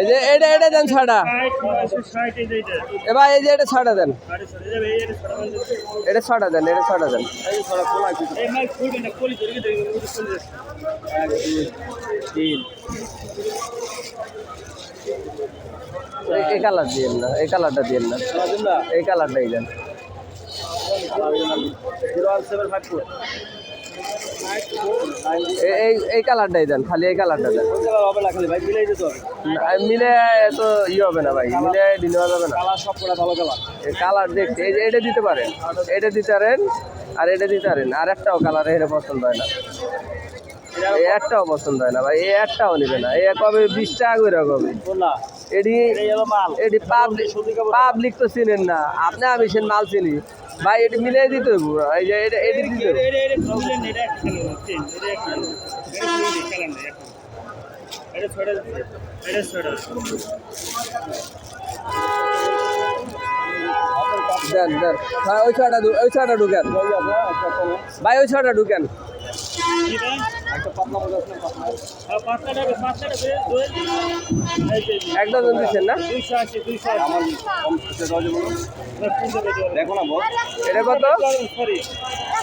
এই যে, এটা এটা দেন যে এটা এবার এই যে, এটা ছয়টা দেন। এটা ছড়া দেন, এটা ছয়টা দেন। এই কালার দিয়েন না, এই কালারটা দিয়েন না। এই কালারটাই দেন। জিরো ওয়ান এই- এই কালারটাই দেন, খালি এই কালারটা দেন। হবে মিলে তো ই হবে না ভাই, মিলে দিলে যাবে না। কালার সব কটা ভালো দেখছি, এই এটা দিতে পারেন, এটা দিতে পারেন, আর এটা দিতে পারেন। আর একটাও কালার এটা পছন্দ হয় না। এই একটাও পছন্দ হয় না ভাই এই একটাও নেবে না। এই কবে বিশ টাকা করে কবে? না এডি এডি পাবলিক পাবলিক তো চিনেন না। আপনি আমি সে মাল চিনি। ভাই এটি মিলিয়ে দিতে এই যে এটা এটি দিতে দেন দেন। ভাই, ওই ছয়টা ঢু- ওই ছয়টা ঢুকেন। ভাই, ওই ছয়টা ঢুকেন। এক ডজন দিচ্ছেন না? দেখো বল। এটা কত?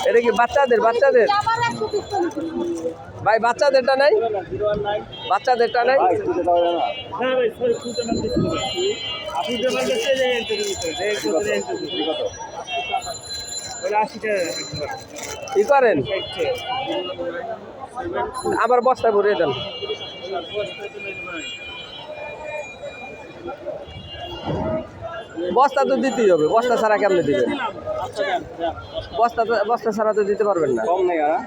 এটা কি বাচ্চাদের বাচ্চাদের? ভাই বাচ্চাদেরটা নাই? বাচ্চাদেরটা নাই? কি করেন? আবার বস্তা ভরিয়ে দেন। বস্তা তো দিতেই হবে বস্তা ছাড়া কেমনে দিবেন বস্তা বস্তা ছাড়া তো দিতে পারবেন না। কম নেই হ্যাঁ?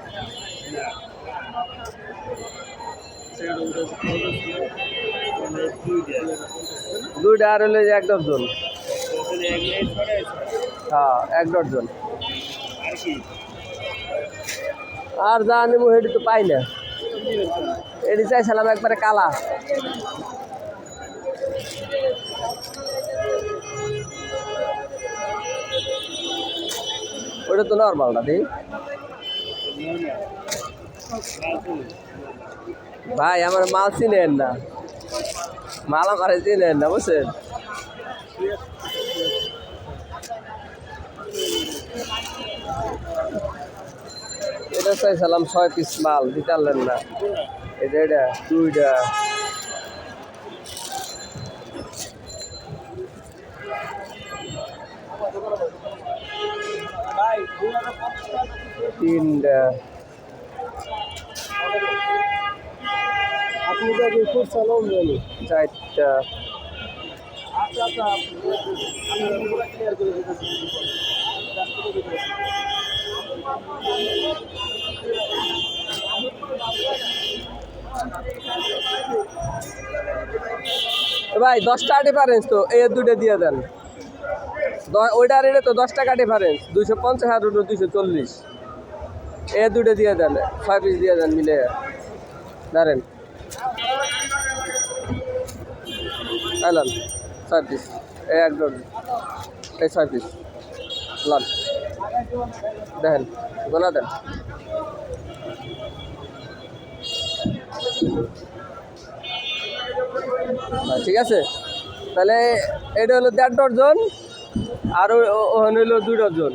দুইটা আর হলে এক ডজন। হ্যাঁ এক ডজন। আর যা নেব সেটি তো পাই না। এটি চাইছিলাম একবারে কালা। ওটা তো নর্মালটা দিই ভাই, আমার মাল চিনেন না। মাল আমার চিনেন না, বুঝছেন? এটা চাইছিলাম ছয় পিস মাল দিতে পারলেন না এটা এটা দুইটা। তিনটা। চারটা। আচ্ছা আচ্ছা আমি পুরো ক্লিয়ার করে দিতেছি এ ভাই, দশটা ডিফারেন্স তো, এই দুটো দিয়ে দেন। ওইটার এটা তো দশ টাকা ডিফারেন্স দুইশো পঞ্চাশ আর দুইশো চল্লিশ। এ দুটো দিয়ে দেন, ছয় পিস দিয়ে দেন মিলে। ধরেন এলাম ছয় পিস এই এক এই ছয় পিস লান। দেখেন গোনা দেন। ঠিক আছে? তাহলে এটা হলো দেড় ডজন আর ওখানে হলো দুই ডজন।